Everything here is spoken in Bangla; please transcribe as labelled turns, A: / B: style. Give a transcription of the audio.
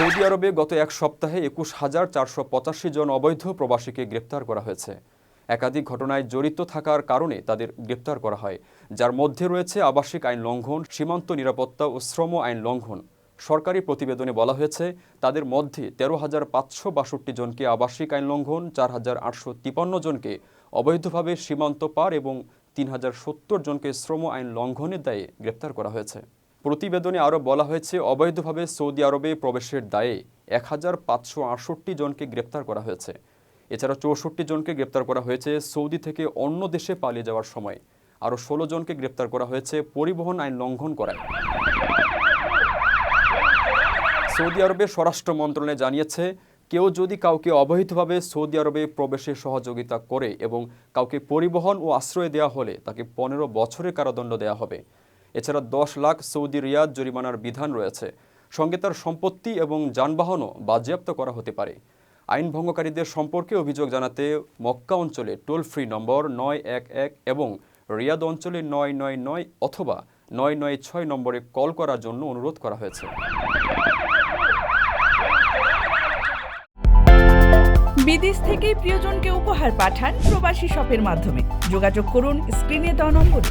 A: সৌদি আরবে গত এক সপ্তাহে একুশ হাজার চারশো পঁচাশি জন অবৈধ প্রবাসীকে গ্রেপ্তার করা হয়েছে। একাধিক ঘটনায় জড়িত থাকার কারণে তাদের গ্রেপ্তার করা হয়। যার মধ্যে রয়েছে আবাসিক আইন লঙ্ঘন, সীমান্ত নিরাপত্তা ও শ্রম আইন লঙ্ঘন। সরকারি প্রতিবেদনে বলা হয়েছে, তাদের মধ্যে তেরো হাজার পাঁচশো বাষট্টি জনকে আবাসিক আইন লঙ্ঘন, চার হাজার আটশো তিপান্ন জনকে অবৈধভাবে সীমান্ত পার এবং তিন হাজার সত্তর জনকে শ্রম আইন লঙ্ঘনের দায়ে গ্রেপ্তার করা হয়েছে। প্রতিবেদনে আরও বলা হয়েছে, অবৈধভাবে সৌদি আরবে প্রবেশের দায়ে এক হাজার পাঁচশো আটষট্টি জনকে গ্রেপ্তার করা হয়েছে। এছাড়া চৌষট্টি জনকে গ্রেপ্তার করা হয়েছে সৌদি থেকে অন্য দেশে পালিয়ে যাওয়ার সময়। আরও ষোলো জনকে গ্রেপ্তার করা হয়েছে পরিবহন আইন লঙ্ঘন করায়। সৌদি আরবের স্বরাষ্ট্র মন্ত্রণালয় জানিয়েছে, কেউ যদি কাউকে অবৈধভাবে সৌদি আরবে প্রবেশে সহযোগিতা করে এবং কাউকে পরিবহন ও আশ্রয় দেওয়া হলে তাকে পনেরো বছরের কারাদণ্ড দেওয়া হবে। এছাড়া দশ লাখ সৌদি রিয়াদ জরিমানার বিধান রয়েছে। সঙ্গে তার সম্পত্তি এবং যানবাহনও বাজেয়াপ্ত করা হতে পারে। আইন ভঙ্গকারীদের সম্পর্কে অভিযোগ জানাতে মক্কা অঞ্চলে টোল ফ্রি নম্বর নয় এক এক এবং রিয়াদ অঞ্চলে নয় নয় নয় অথবা নয় নয় ছয় নম্বরে কল করার জন্য অনুরোধ করা হয়েছে।
B: বিদেশ থেকে প্রিয়জনকে উপহার পাঠান প্রবাসী শপের মাধ্যমে। যোগাযোগ করুন স্ক্রিনে দেওয়া নম্বরে।